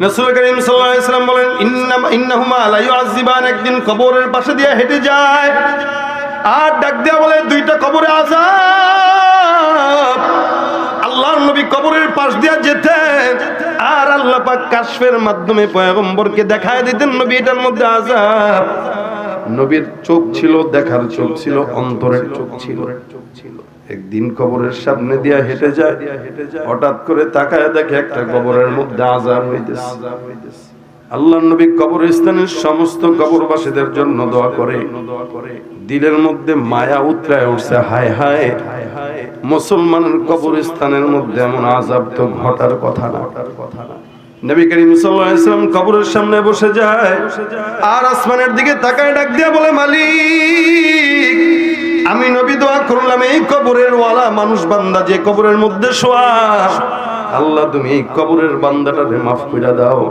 রাসূল করিম সাল্লাম বলেন ইন্নাহুমা ইউআযিবান। একদিন কবরের পাশে দিয়ে হেঁটে যায়। আর ডাক দেয়া বলে, দুইটা কবরে আযাব। আল্লাহর নবী কবরের পাশ দিয়া যেতেন। আর আল্লাহ পাক কাশফের মাধ্যমে পয়গম্বরকে দেখায় দিতেন নবী এটার মধ্যে আযাব। নবীর চোখ ছিল, দেখার চোখ ছিল, অন্তরের চোখ ছিল। একদিন কবরের সামনে দিয়া হেঁটে যায়। হঠাৎ করে তাকায় দেখে একটা কবরের মধ্যে আজাব হইতেছে। আল্লাহ নবী কবরস্থানের সমস্ত কবরবাসীদের জন্য দোয়া করে। দিলের মধ্যে মায়া উতরায় উঠছে। হায় হায়। মুসলমানের কবরস্থানের মধ্যে এমন আজাব তো ঘটার কথা না। নবী করিম সাল্লাম কবরের সামনে বসে যায়। আর আসমানের দিকে তাকায় ডাক দিয়া বলে মালিক আমি নবী দোয়া করলাম, এই কবরের ওয়ালা মানুষ বান্দা যে কবরের মধ্যে শোয়া। আল্লাহ তুমি এই কবরের বান্দাটারে মাফ কইরা দাও।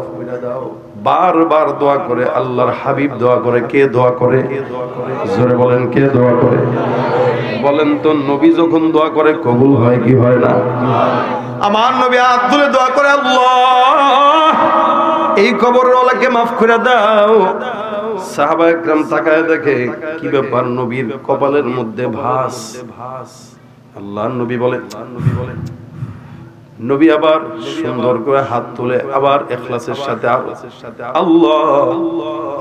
বারবার দোয়া করে, আল্লাহর হাবিব দোয়া করে, কে দোয়া করে? জোরে বলেন, কে দোয়া করে? বলেন তো, নবী যখন দোয়া করে, কবুল হয় কি হয় না? আমার নবী তুলে দোয়া করে, আল্লাহ, এই কবরের ওলাকে মাফ করে দাও। তাকায় দেখে, কি ব্যাপার নবীর কপালের মধ্যে ভাস? আল্লাহ নবী বলে নবী বলে নবী আবার সুন্দর করে হাত তুলে আবার এখলাসের সাথে আল্লাহ,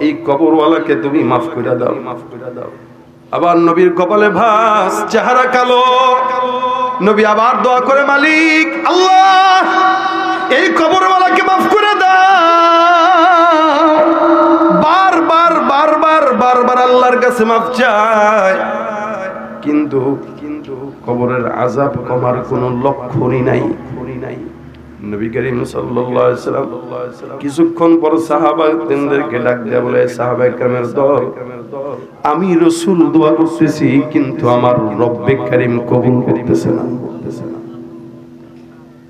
এই কবরওয়ালাকে তুমি মাফ করে দাও মাফ করে দাও। আবার নবীর কপালে ভাস, চেহারা কালো। নবী আবার দোয়া করে, মালিক, আল্লাহ, এই কবরওয়ালাকে মাফ করে দাও। বারবার বারবার আল্লাহর কাছে মাফ চায়। কিন্তু কিন্তু কবরের আজাব কমার কোনো লক্ষণই নাই। নাই নবী করিম সাল্লাম কিছুক্ষণ পর সাহাবাদেরকে ডাক দেয়া বলে, সাহাবা দল, আমি রাসূল দোয়া করতেছি, কিন্তু আমার রব্বে কারীম কবুল করতেছে না।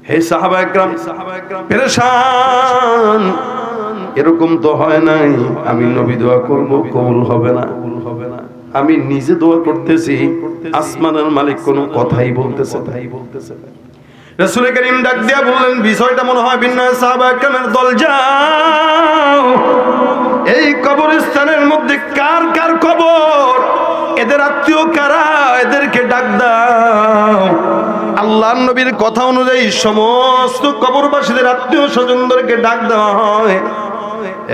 হে সাহাবা একরাম পেরেশান! এরকম তো হয় নাই। আমি নবী দোয়া করব, কবুল হবে না। হবে না আমি নিজে দোয়া করতেছি, আসমানের মালিক কোনো কথাই বলতেছে তাই বলতেছে বললেন, বিষয়টা মনে হয় ভিন্ন মধ্যে কার কার এদের আত্মীয় কারা? এদেরকে ডাক আল্লাহ নবীর কথা অনুযায়ী সমস্ত কবরবাসীদের আত্মীয় স্বজনদেরকে ডাক দেওয়া হয়।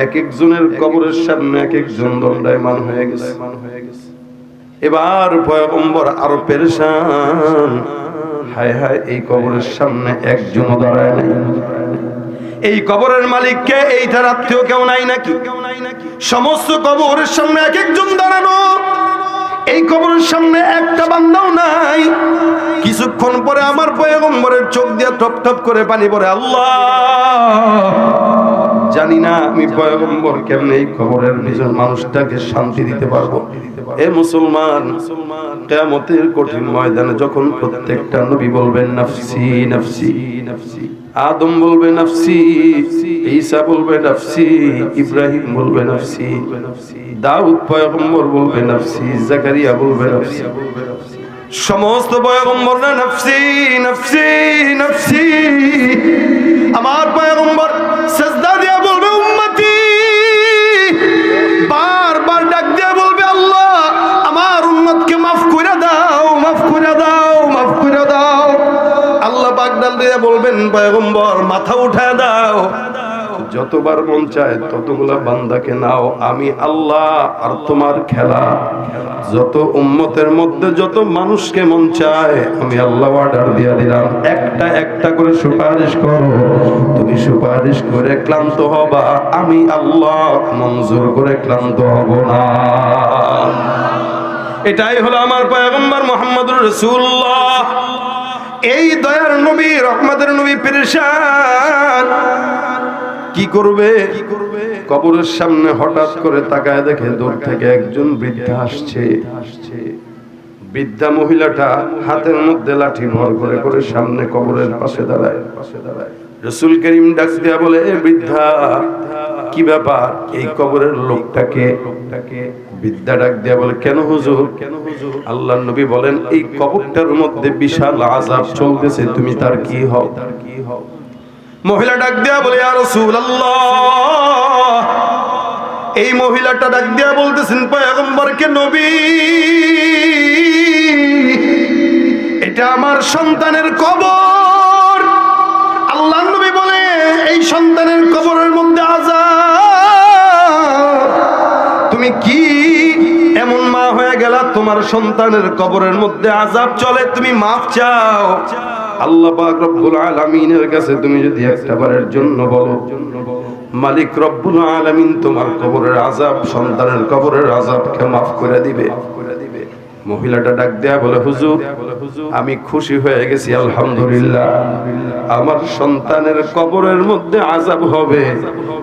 এক একজনের কবরের সামনে এক একজন দণ্ডায়মান হয়ে গেছে। এবার পয়গম্বর আরও পেরেশান। হায় হায় এই কবরের সামনে একজন দাঁড়ায় নাই। এই কবরের মালিককে এই তার আত্মীয় কেউ নাই নাকি? সমস্ত কবরের সামনে এক একজন দাঁড়ানো। এই কবরের সামনে একটা বান্দাও নাই। কিছুক্ষণ পরে আমার পয়গম্বরের চোখ দিয়ে টপ টপ করে পানি পড়ে আল্লাহ! জানি না আমি পয়গম্বর কেমনে এই খবরের নিজের মানুষটাকে শান্তি দিতে পারব। এ মুসলমান, কিয়ামতের কঠিন ময়দানে যখন প্রত্যেকটা নবী বলবেন, নাফসি নাফসি। আদম বলবে, নাফসি। ঈসা বলবে, নাফসি। ইব্রাহিম বলবে, নাফসি। দাউদ পয়গম্বর বলবে, নাফসি। জাকারিয়া বলবে, নাফসি। সমস্ত পয়গম্বররা, নাফসি নাফসি নাফসি। আমার পয়গম্বর সেজদা দিয়া বলবেন, পয়গম্বর, মাথা উঠায় দাও। যতবার মন চায় ততগুলা বান্দাকে নাও। আমি আল্লাহ আর তোমার খেলা। যত উম্মতের মধ্যে যত মানুষকে মন চায়, আমি আল্লাহ অর্ডার দিয়া দিলাম। একটা একটা করে সুপারিশ করো। তুমি সুপারিশ করে ক্লান্ত হবা। আমি আল্লাহ মঞ্জুর করে ক্লান্ত হব না। এটাই হলো আমার পয়গম্বর মোহাম্মদুর রসুল্লাহ এই দয়ার নবী, রহমতের নবী পেরেশান। কি করবে? কবরের সামনে হঠাৎ করে তাকায় দেখে দূর থেকে একজন বৃদ্ধা আসছে। বৃদ্ধা মহিলাটা হাতের মধ্যে লাঠি ভর করে করে সামনে কবরের পাশে দাঁড়ায় পাশে দাঁড়ায়। রসুল করিম ডাক দিয়া বলে, "এ বৃদ্ধা কি ব্যাপার? এই কবরের লোকটাকে লোকটাকে বিদ্যা ডাক দিয়া বলে, কেন হুজুর? কেন হুজুর আল্লাহ নবী বলেন, এই কবরটার মধ্যে বিশাল আযাব চলতেছে, তুমি তার কি হও? তার কি হও মহিলা ডাক দেয়া বলে আর এই মহিলাটা ডাক দেয়া বলতেছেন পয়গম্বরকে নবী? এটা আমার সন্তানের কবর। আল্লাহ নবী বলে, এই সন্তানের কবরের মধ্যে আজাব তোমার সন্তানের কবরের মধ্যে আজাব চলে, তুমি মাফ চাও। আল্লাহ রব্বুল আলামিনের কাছে তুমি যদি একটা বারের জন্য বলো, মালিক রব্বুল আলামিন তোমার কবরের আজাব সন্তানের কবরের আজাবকে মাফ করে দিবে। মহিলাটা ডাক দেয়া বলে, হুজুর, আমি খুশি হয়ে গেছি, আলহামদুলিল্লাহ। আমার সন্তানের কবরের মধ্যে আজাব হবে।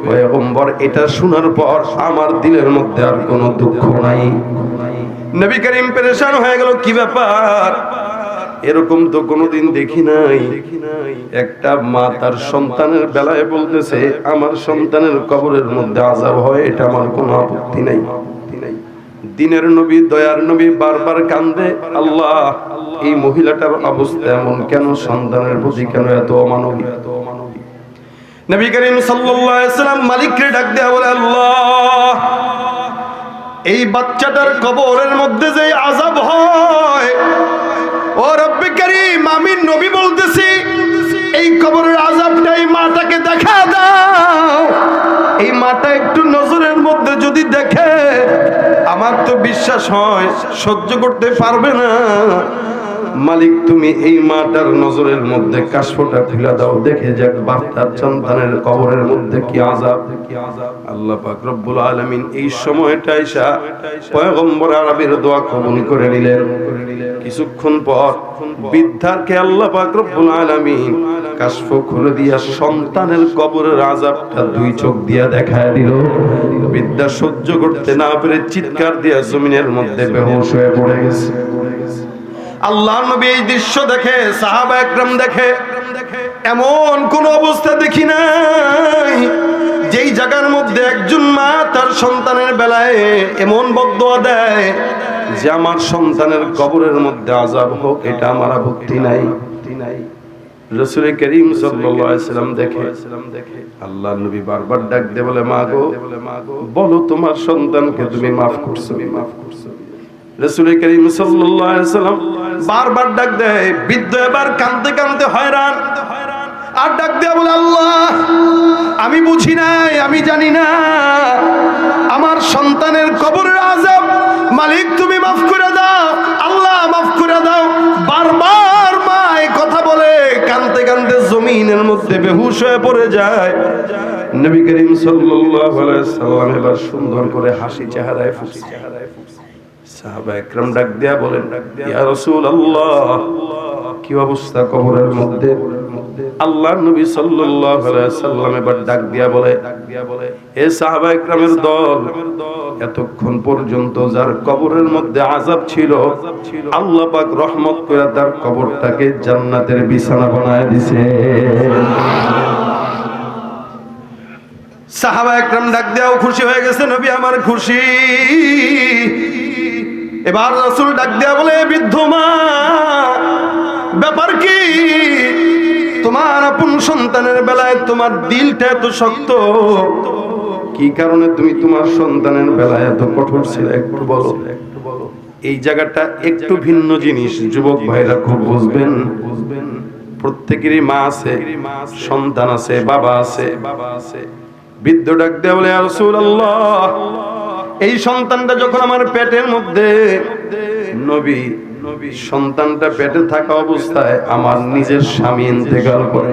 পয়গম্বর, এটা শোনার পর আমার দিলের মধ্যে আর কোনো দুঃখ নাই। নবী করিম পেরেশান হয়ে গেল, কি ব্যাপার? এরকম তো কোনোদিন দেখি নাই। একটা মা তার সন্তানের বেলায় বলতেছে, আমার সন্তানের কবরের মধ্যে আজাব হয়, এটা আমার কোনো আপত্তি নাই। দিনের নবী, দয়ার নবী বারবার কান্দে, আল্লাহ, এই মহিলাটার অবস্থা এমন কেন? সন্তানের প্রতি কেন এত অমানবী নবী করিম সাল্লাম মালিককে ডাক দেয়া বলে, আল্লাহ, এই বাচ্চাটার কবরের মধ্যে যে আযাব হয়, ও রব্বি করিম, আমি নবী বলতেছি, এই কবরের আযাবটা এই মাটাকে দেখা দাও। এই মাটা একটু নজরের মধ্যে যদি দেখে আমার তো বিশ্বাস হয় সহ্য করতে পারবে না। মালিক, তুমি এই মাটার নজরের মধ্যে কাশফোটা খুলে দাও। দেখে যাক বাচ্চার সন্তানের কবরের মধ্যে কি আজাব আল্লাহ পাক রব্বুল আলামিন এই সময়টা এসা পয়গম্বর আরবির দোয়া কবুল করে নিলেন। কিছুক্ষণ পর বৃদ্ধারকে আল্লাহ পাক রব্বুল আলামিন কাশফ খুলে দিয়া সন্তানের কবরের আজাবটা দুই চোখ দিয়া দেখায় দিল। বিদ্যা সহ্য করতে না পেরে চিৎকার দিয়া জমিনের মধ্যে বেহুশ হয়ে পড়ে গেছে। আল্লাহ নবী এই দৃশ্য দেখে, সাহাবা একরাম দেখে, এমন কোন অবস্থা দেখি নাই যেই জায়গার মধ্যে একজন মা তার সন্তানের বেলায় এমন বদয়া দেয় যে, আমার সন্তানের কবরের মধ্যে আজাব হোক, এটা আমার আপত্তি নাই। দেখে, আল্লাহ নবী বারবার ডাক দে বলে, মা বলো তোমার সন্তানকে তুমি মাফ করছ মাফ করছ। রসুল করিম সাল্লাম বারবার ডাক দেয়, বৃদ্ধ এবার কানতে কানতে হয়রান। আর ডাক দেয়া বলে, আল্লাহ, আমি বুঝি নাই, আমি জানি না। আমার সন্তানের কবরের আজাব মালিক তুমি মাফ করে দাও, আল্লাহ মাফ করে দাও। বারবার মা এই কথা বলে কানতে কানতে জমিনের মধ্যে বেহুশ হয়ে পড়ে যায়। নবী করিম সাল্লাম এবার সুন্দর করে হাসি চেহারায় ফুসি চেহারায় একরাম ডাক কি অবস্থা কবরের মধ্যে? এবার ডাক দিয়া বলে সাহাবা একরামের দল, এতক্ষণ পর্যন্ত যার কবরের মধ্যে আযাব ছিল, আল্লাহ পাক রহমত করে তার কবরটাকে জান্নাতের বিছানা বানায় দিছে। সাহাবা একরাম ডাক দেওয়াও খুশি হয়ে গেছে নবী, আমার খুশি। এবার রসুল ডাক দেয়া বলে বৃদ্ধ মা, ব্যাপার কি? তোমার আপন সন্তানের বেলায় তোমার দিলটা এত শক্ত। কি কারণে তুমি তোমার সন্তানের বেলায় এত কঠোর ছিল, একটু বলো? এই জায়গাটা একটু ভিন্ন জিনিস, যুবক ভাইরা খুব বুঝবেন। প্রত্যেকেরই মা আছে, সন্তান আছে, বাবা আছে। বাবা আছে বৃদ্ধ ডাক দেওয়া বলে রাসূলুল্লাহ এই সন্তানটা যখন আমার পেটের মধ্যে, নবী, সন্তানটা পেটে থাকা অবস্থায় আমার নিজের স্বামী ইন্তেকাল করে।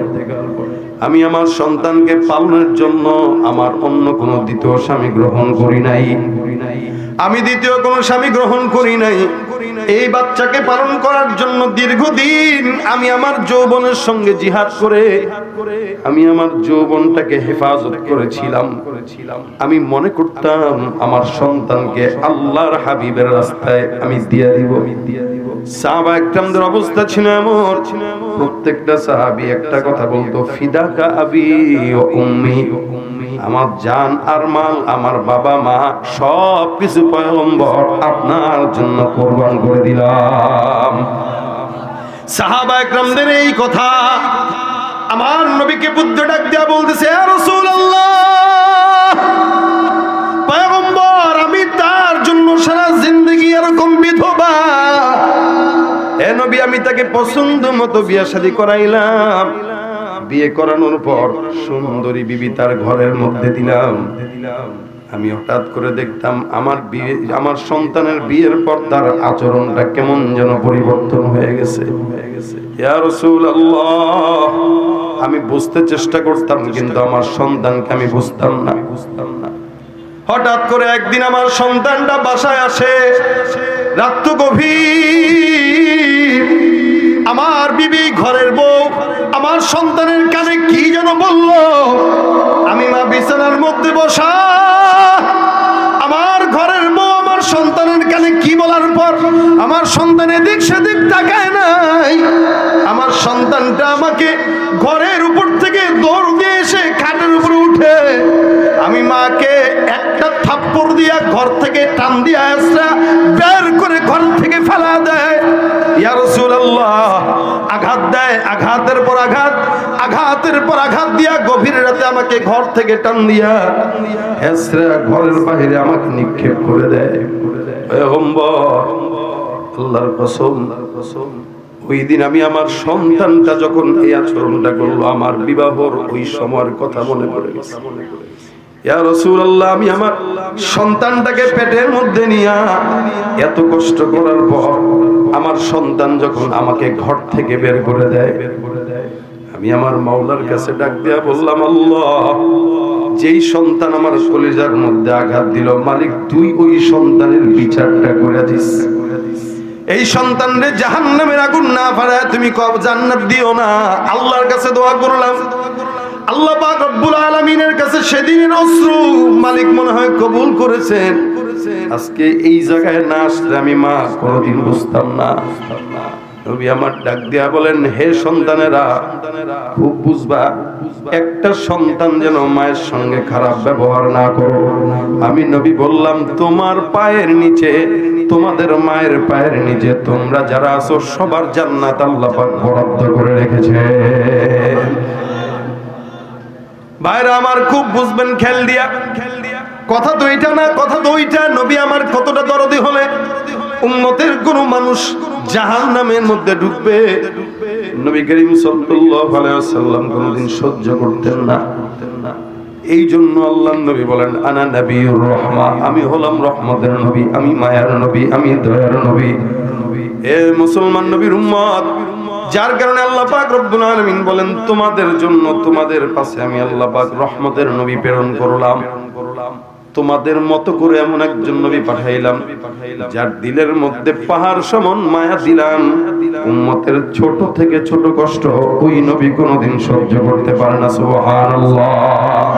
আমি আমার সন্তানকে পালনের জন্য আমার অন্য কোনো দ্বিতীয় স্বামী গ্রহণ করি নাই। আমি দ্বিতীয় কোনো স্বামী গ্রহণ করি নাই। এই বাচ্চাকে পালন করার জন্য দীর্ঘদিন আমি আমার যৌবনের সঙ্গে জিহাদ করে, আমি আমার যৌবনটাকে হেফাজত করেছিলাম। আমি মনে করতাম আমার সন্তানকে আল্লাহর হাবিবের রাস্তায় আমি দিয়া দিব। দিয়া দিব একরামদের অবস্থা প্রত্যেকটা একটা কথা ও আমার জান আর মাল, আমার বাবা মা সব কিছু আপনার জন্য কোরবান করে দিলাম। সাহাবা একরামদের এই কথা, আমার নবীকে বুদ্ধ ডাক দিয়া বলতেছে "ইয়া রাসূলুল্লাহ জন্য সারা জিন্দগি এরকম বিধবা। এ নবী, আমি তাকে পছন্দ মতো বিয়া শাদী করাইলাম। বিয়ে করানোর পর সুন্দরী বিবি তার ঘরের মধ্যে দিলাম। আমি হঠাৎ করে দেখতাম আমার বিয়ে, আমার সন্তানের বিয়ের পর তার আচরণটা কেমন যেন পরিবর্তন হয়ে গেছে। আমি বুঝতে চেষ্টা করতাম, কিন্তু আমার সন্তানকে আমি বুঝতাম না বুঝতাম না। হঠাৎ করে একদিন আমার সন্তানটা বাসায় আসে। রাত তো গভীর। আমার বিবি ঘরের বউ, আমার সন্তানের কানে কি যেন বলল, আমি মা বিছানার মধ্যে বসা। আমার ঘরের বউ, আমার সন্তানের কানে কি বলার পর আমার সন্তান এদিক সেদিক তাকায় নাই। আমার সন্তানটা আমাকে ঘরের উপর থেকে দৌড় দিয়ে এসে খাটের উপরে উঠে আমি মাকে একটা দিয়া ঘর থেকে টান দিয়া আসরা, বের করে ঘর থেকে ফেলা দেয়। ইয়া রাসূলুল্লাহ, আঘাত দেয়, আঘাতের পর আঘাত, আঘাতের পর আঘাত দিয়া গভীর রাতে আমাকে ঘর থেকে টান দিয়া হেসরা ঘরের বাইরে আমাকে নিক্ষেপ করে দেয়। আল্লাহর কসম। ওই দিন আমি আমার সন্তানটা যখন এই আচরণটা করল, আমার বিবাহর ওই সময়ের কথা মনে পড়ে গেছে। আমি আমার সন্তানটাকে পেটের মধ্যে নিয়া এত কষ্ট করার পর আমার সন্তান যখন আমাকে ঘর থেকে বের করে দেয়, আমি আমার মাওলার কাছে ডাক দিয়া বললাম, আল্লাহ, যেই সন্তান আমার কলিজার মধ্যে আঘাত দিল, মালিক, তুই ওই সন্তানের বিচারটা করে দিস। এই সন্তানরে জাহান্নামের আগুন না ফাড়ায় তুমি কব জান্নাত দিও না। আল্লাহর কাছে দোয়া করলাম। আল্লাহ পাক রব্বুল আলামিনের কাছে সেদিনের অশ্রু মালিক মনে হয় কবুল করেছেন। আজকে এই জায়গায় না আসলে আমি মা কোনোদিন বুঝতাম না। নবী আমার ডাক দিয়া বলেন, হে সন্তানেরা, খুব বুঝবা, একটা সন্তান যেন মায়ের সঙ্গে খারাপ ব্যবহার না করো। আমি নবী বললাম, তোমার পায়ের নিচে, তোমাদের মায়ের পায়ের নিচে তোমরা যারা আছো সবার জান্নাত আল্লাহ পাক বরাদ্দ করে রেখেছে ভাইরা আমার খুব বুঝবেন, খেল দিয়া। খেল দিয়া কথা তো এটা না, কথা তো ওইটা। নবী আমার কতটা দরদি হলে উম্মতের কোন মানুষ জাহান নামের মধ্যে ঢুকবে। নবী করিম ওয়াসাল্লাম কোনদিন সহ্য করতেন না। এই জন্য আল্লাহ নবী বলেন, আনা নবীর রহমা, আমি হলাম রহমতের নবী, আমি মায়ার নবী, আমি দয়ার নবী। এ মুসলমান নবীর উম্মত যার কারণে আল্লাহ পাক রব্বুল আলামিন বলেন, তোমাদের জন্য তোমাদের পাশে আমি আল্লাহ পাক রহমতের নবী প্রেরণ করলাম। তোমাদের মতো করে এমন একজন নবী পাঠাইলাম, যার দিলের মধ্যে পাহাড় সমান মায়া দিলাম। উম্মতের ছোট থেকে ছোট কষ্ট ওই নবী কোনোদিন সহ্য করতে পারে না, সুবহানাল্লাহ।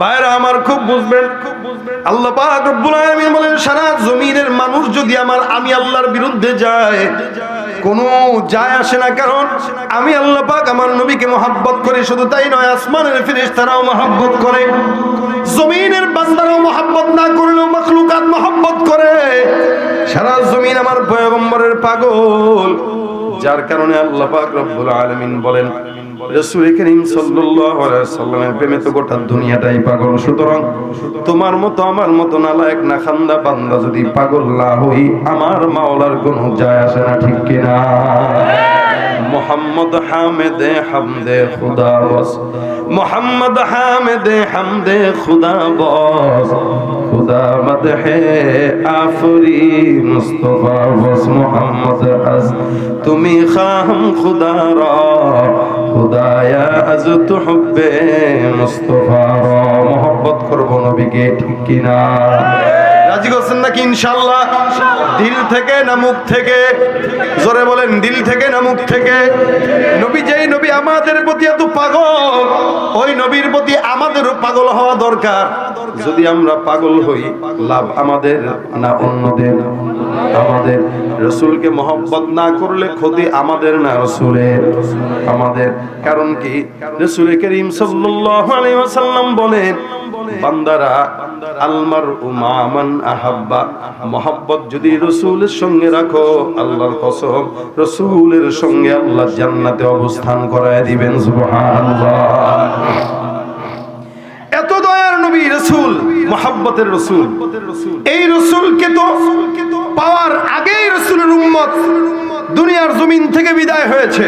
ভাইরা, আমার খুব বুঝবেন আল্লাহ পাক বলেন, সারা জমিনের মানুষ যদি আমার, আমি আল্লাহর বিরুদ্ধে যায় কোনো যায় আসে না, কারণ আমি আল্লাহ পাক আমার নবীকে মহাব্বত করি, শুধু তাই নয়, আসমানের ফেরেশতারাও মহাব্বত করে, জমিনের বান্দারাও মহাব্বত না করলেও মাখলুকাত মহাব্বত করে। সারা জমিন আমার পয়গম্বরের পাগল, যার কারণে আল্লাহ পাক রব্বুল আলামিন বলেন রাসূল করিম সাল্লামের প্রেমে তো গোটা দুনিয়াটাই পাগল। সুতরাং তোমার মতো আমার মতো নালায়েক না খান্দা বান্দা যদি পাগল না হই, আমার মাওলার কোনো যায় আসে না, ঠিক কিনা? মোহাম্মদ হামেদে হামদে খুদা বস। মোহাম্মদ হামেদে হামদে খুদা বস। খুদা মদহে আফরি মুস্তফা বস। মোহাম্মদ আজ তুমি খাম খুদা রা। খুদায়া আজ তু হুব্বে মুস্তফা রা। মোহব্বত করব নবীকে ঠিক কিনা। রাজি করছেন নাকি ইনশাল্লাহ দিল থেকে না মুখ থেকে? জোরে বলেন, দিল থেকে না মুখ থেকে? নবী যেই নবী আমাদের প্রতি এত পাগল, ওই নবীর প্রতি আমাদেরও পাগল হওয়া দরকার। যদি আমরা পাগল হই, লাভ আমাদের না অন্যদের? আমাদের রসুলকে মহব্বত না করলে ক্ষতি আমাদের না রসুলের? আমাদের, কারণ কি? রসুল করিম সাল্লাল্লাহু আলাইহি ওয়াসাল্লাম বলেন, বান্দারা আলমার উমামান আহাব্বা, মোহাব্বত যদি রসুলের সঙ্গে রাখো, আল্লাহর কসম, রসুলের সঙ্গে আল্লাহ জান্নাতে অবস্থান করায় দিবেন এত নবী রসুল রসুল। এই পাওয়ার আগেই দুনিয়ার জমিন থেকে বিদায় হয়েছে।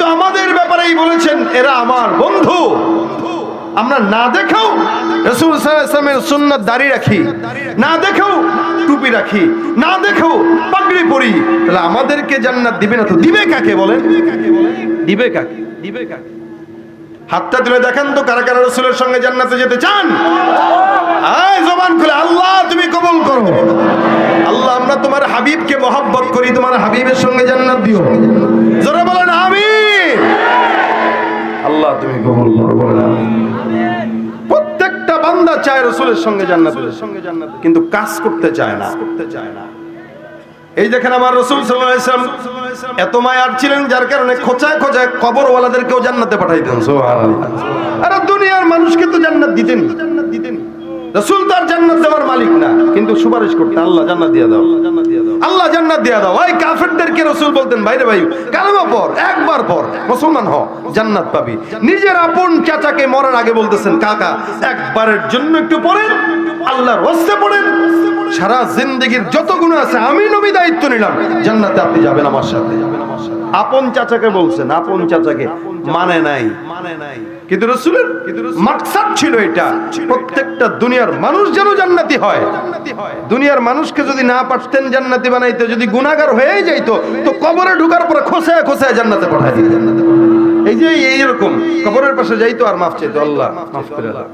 তো আমাদের ব্যাপারেই বলেছেন, এরা আমার বন্ধু। আমরা না দেখেও রসুল সাল্লামের সুন্নাত দাড়ি রাখি, না দেখেও টুপি রাখি, না দেখেও পাগড়ি পরি। তাহলে আমাদেরকে জান্নাত দিবে না তো? দিবে কাকে বলেন? দিবে কাকে? দিবে কাকে? হাতটা তুলে দেখেন তো কারা কারা রসুলের সঙ্গে জান্নাতে যেতে চান? জবান খুলে, আল্লাহ তুমি কবল করো। আল্লাহ, আমরা তোমার হাবিবকে মহব্বত করি, তোমার হাবিবের সঙ্গে জান্নাত দিও। জোরে বলেন আমি আল্লাহ তুমি কবুল করো প্রত্যেকটা বান্দা চায় রসুলের সঙ্গে জান্নাতের সঙ্গে জান্নাত কিন্তু কাজ করতে চায় না। করতে চায় না। এই দেখেন আমার রসুল সাল্লাম এত মায়ার ছিলেন যার কারণে খোঁচায় খোঁচায় কবরওয়ালাদেরকেও জান্নাতে পাঠাইতেন সোহান আরে দুনিয়ার মানুষকে তো জান্নাত দিতেন জান্নাত দিতেন রসুল তার জান্নাত দেওয়ার মালিক না, কিন্তু সুপারিশ আল্লাহ জান্নাত দিয়ে দাও। রসুল বলতেন বাইরে ভাই পর একবার পর হ, জান্নাত পাবি। নিজের আপন চাচাকে মরার আগে বলতেছেন, কাকা, একবারের জন্য একটু পড়েন আল্লাহর ওয়াস্তে পড়েন সারা জিন্দগির যত গুণ আছে, আমি নবী দায়িত্ব নিলাম। জান্নাতে আপনি যাবেন আমার সাথে। আপন চাচাকে বলছেন, আপন চাচাকে মানে নাই মানে নাই। কিন্তু রসুলের মাকসাদ ছিল এটা। প্রত্যেকটা দুনিয়ার মানুষ যেন জান্নাতি হয়। দুনিয়ার মানুষকে যদি না পারতেন জান্নাতি বানাইতে যদি গুনাহগার হয়ে যাইতো তো কবরে ঢুকার পরে খোসায় খোসায় জান্নাতে দিত। জান্নাতে এই যে এইরকম কবরের পাশে যাইতো আর মাফ চাইতো। আল্লাহ মাফ করে দাও।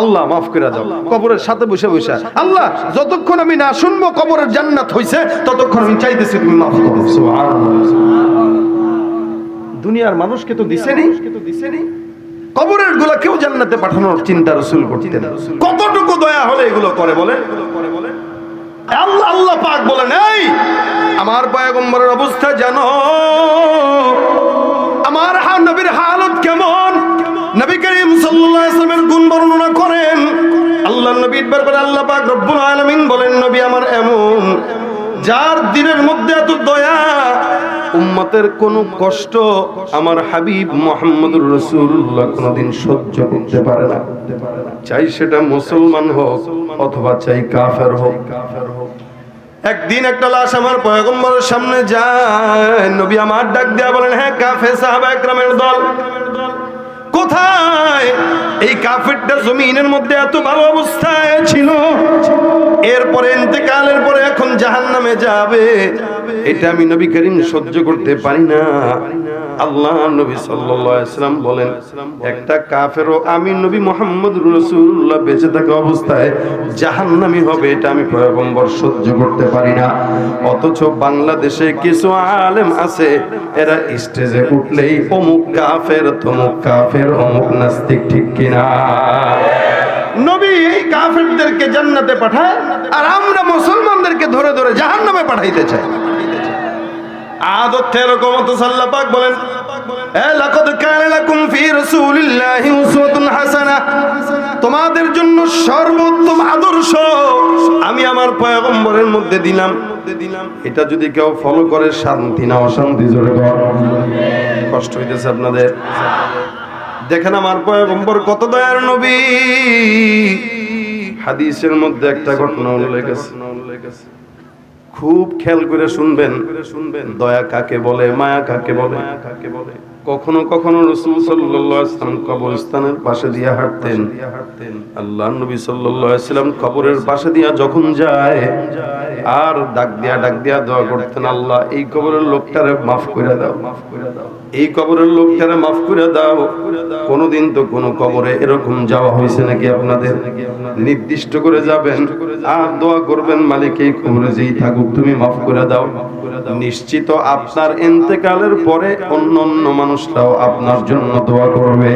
আল্লাহ মাফ করে দাও। কবরের সাথে বসে বসে। আল্লাহ যতক্ষণ আমি না শুনব কবরের জান্নাত হইছে ততক্ষণ আমি চাইতেছি তুমি মাফ করো। দুনিয়ার মানুষকে তো দিছেনি দিছেনি কবরেরগুলা কেউ জান্নাতে পাঠানোর চিন্তা রসুল করতেন। কতটুকু দয়া হলে এগুলো করে বলে আল্লাহ আল্লাহ পাক বলেন এই আমার পয়গম্বরের অবস্থা জানো? আমার হা নবীর হালত কেমন? নবী করিম সাল্লাল্লাহু আলাইহি গুণ বর্ণনা করেন। আল্লাহ নবীর ব্যাপারে আল্লাহ পাক রব্বুল আলামিন বলেন নবী আমার এমন যার দিনের মধ্যে এত দয়া, উম্মতের কোনো কষ্ট আমার হাবিব মোহাম্মদুর রসুল্লাহ কোনোদিন সহ্য করতে পারে না। চাই সেটা মুসলমান হোক অথবা চাই কাফের হোক। কাফের হোক একদিন একটা লাশ আমার পয়গম্বরের সামনে যায়, নবী আমার ডাক দেয়া বলেন হ্যাঁ কাফে সাহাবা একরামের দল। কোথায় এই কাফেরটা জমিনের মধ্যে এত ভালো অবস্থায় ছিল, এরপরে পরে এখন জাহান নামে যাবে। এটা আমি নবী করিম সহ্য করতে পারি না। আল্লাহ নবী সাল্লাম বলেন, একটা কাফেরও আমি নবী মোহাম্মদ রসুল্লাহ বেঁচে থাকা অবস্থায় জাহান্নামি হবে, এটা আমি পয়গম্বর সহ্য করতে পারি না। অথচ বাংলাদেশে কিছু আলেম আছে, এরা স্টেজে উঠলেই অমুক কাফের, তমুক কাফের অমুক নাস্তিক ঠিক কিনা? নবী এই জান্নাতে পাঠায়, আর আমরা মুসলমানদেরকে ধরে ধরে জাহান্নামে পাঠাইতে চাই। আদত এরকম তো সাল্লাহ পাক বলেন তোমাদের জন্য সর্বোত্তম আদর্শ আমি আমার পয়গম্বরের মধ্যে দিলাম। এটা যদি কেউ ফলো করে, শান্তি না অশান্তি, জোরে কষ্ট হইতেছে আপনাদের। দেখেন আমার পয়গম্বর কত দয়ার নবী। হাদিসের মধ্যে একটা ঘটনা উল্লেখ আছে। খুব খেয়াল করে শুনবেন। শুনবেন দয়া কাকে বলে, মায়া কাকে বলে? কাকে বলে কখনো কখনো রসুল সাল্লাম কবরস্থানের পাশে দিয়ে হাঁটতেন। আল্লাহ নবী সাল্লাম কবরের পাশে দিয়া যখন যায়, আর ডাক দিয়া ডাক দিয়া দোয়া করতেন, আল্লাহ, এই কবরের লোকটারে মাফ করে দাও মাফ করে দাও। এই কবরের লোকটারা মাফ করে দাও, কোনোদিন তো কোনো কবরে এরকম যাওয়া হয়েছে নাকি আপনাদের? নির্দিষ্ট করে যাবেন, আর দোয়া করবেন মালিক এই কবরে যেই থাকুক, তুমি মাফ করে দাও। নিশ্চিত আপনার ইন্তেকালের পরে অন্য অন্য মানুষরাও আপনার জন্য দোয়া করবে।